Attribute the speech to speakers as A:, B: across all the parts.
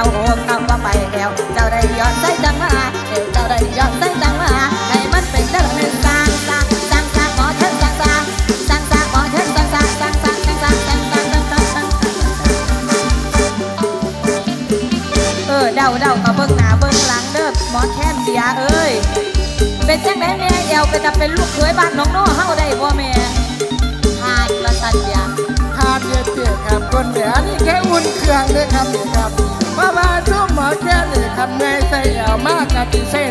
A: าโอมเอาว่าไปแอวเจ้าได้ย้อนใส่จังมาเจ้าได้ย้อนใส่จังมาให้มันเป็นเรื่องหนึ่งสร้างสร้างสร้างสร้างหมอเชิงสร้างสร้างสร้างสร้างหมอเชิงสร้างสร้างสร้างสร้างสร้างสร้างสร้างสร้างสร้างสร้างสร้างเออเดาเดาก็เบิ่งหน้าเบิ่งหลังเด้อหมอแค้นเบียเอ้ยเป็นจังไดแม่เอวเป็นจะเป็นลูกเคยบ้านน้องโน่เฮาได้บ่แม่ทานละสันเบียร์
B: ทานเยเตี้ยครับคนเดียวนี่แค่อุ่นเครื่องเลยครับครับ to say?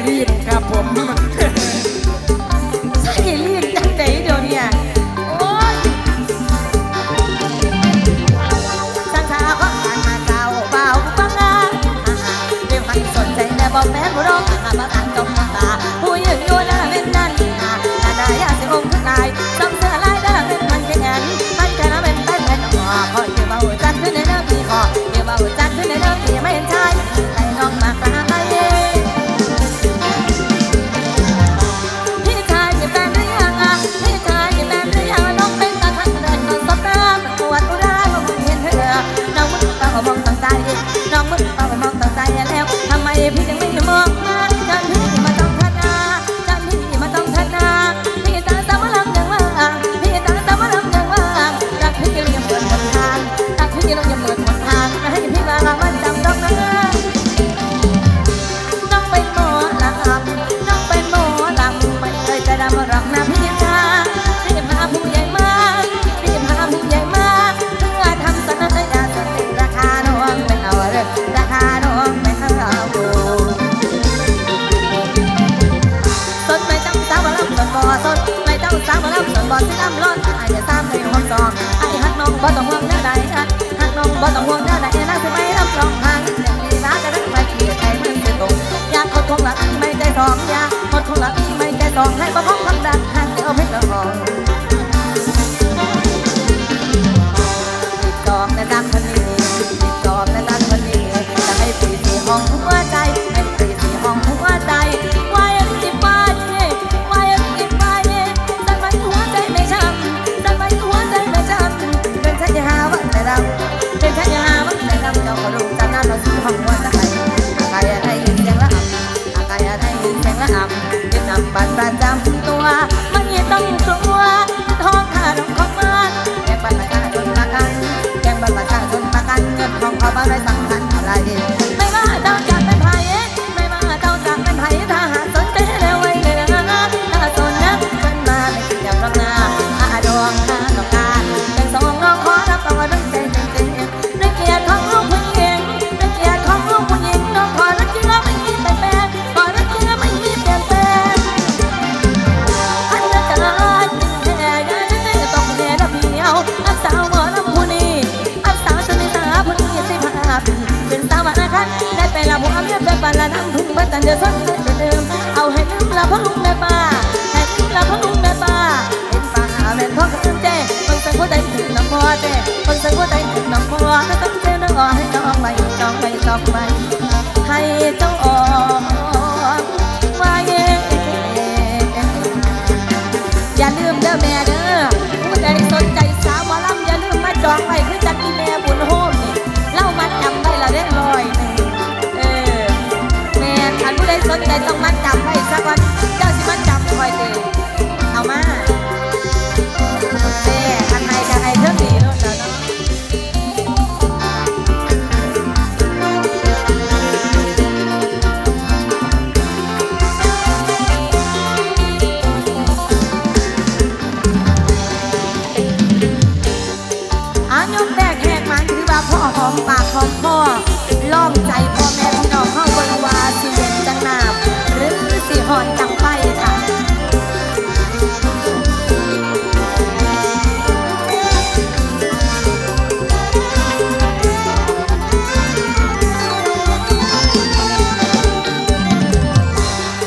B: บ่ต้องห่วงแน่ใด
A: นะสิไม่รับรองทางอย่างนี้นะจะรักไปเกลียดใครมันจะตกอยากอดทนหลักไม่ใจทองอยากอดทนหลักไม่ใจทองให้บ่พ้องพักดันหันเอาเพชรละหองติดจองและรักคนนี้ติดจองและรักคนนี้จะให้ปีที่ห้องหัว เงินทองเขาบ้านไม่สำคัญอะไร ป็นปันละน้ำทุ่งบัดตันเดือดซ้ำเดิม เอาให้ลืมละพ่อลุงแม่ป้าให้ลืมละพ่อลุงแม่ป้าเป็นป้าแม่พ่อกับเจ้คนสังหัวใจถึงน้ำพ่อแจ้คนสังหัวใจถึงน้ำพ่อถ้าต้องเจอน้องอ๋อให้น้องไปน้องไปน้องไปให้เจ้า อายุแตกแหกมันคือว่าพ่อหอมปากหอมคอล้อมใจพ่อแม่พี่น้องเข้าบิ่งว่าสิเย็นจังน้ำหรือสิหอนจังไฟค่ะ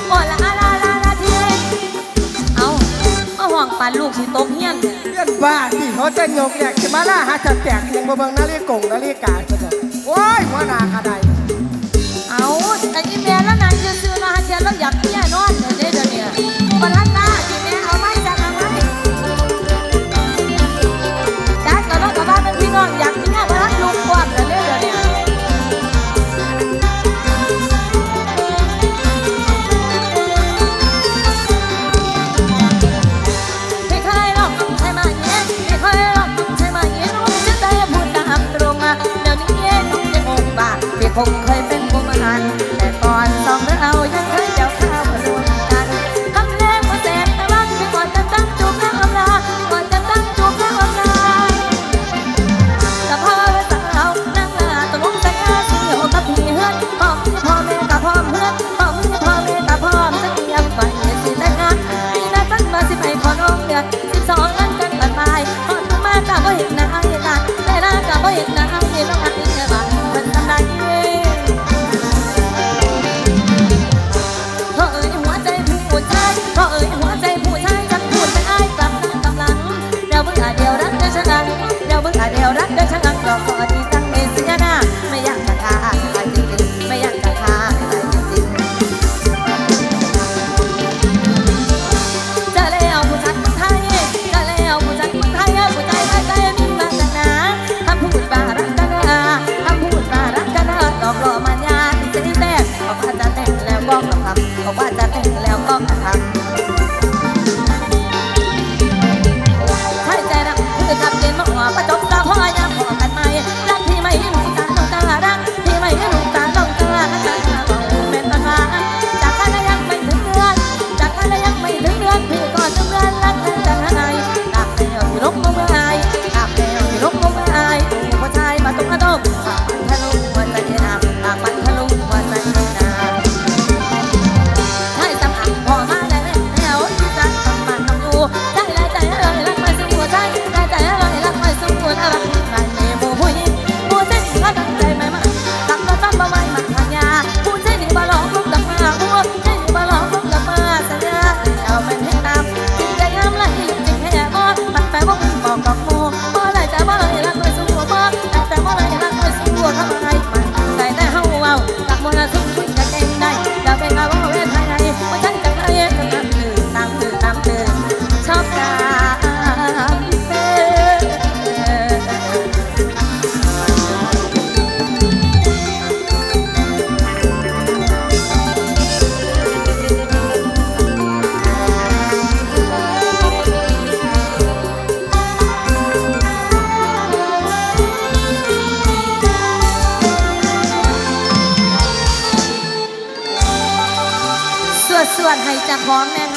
A: โอ้ละละละละละทีเอาเอาห่วงปานลูกสิตกเฮียน เนี่ย
B: เพื่อนบ้าที่เขาจะยกแยกจะมาล่าหาจัดแตกยังบ่เบิ่งนาฬิกงนาฬิกาซะเด้อโอ้ยหัวหน้าขนาด
A: เอาแต่ยี่แม่แล้วนางซื้อๆแล้วฮะ คงเคยเป็นผู้มหัน รักเด้อฉันนเดี๋ยวมึงอะเดี๋ยวรักเด้อ กับพ่อ for me.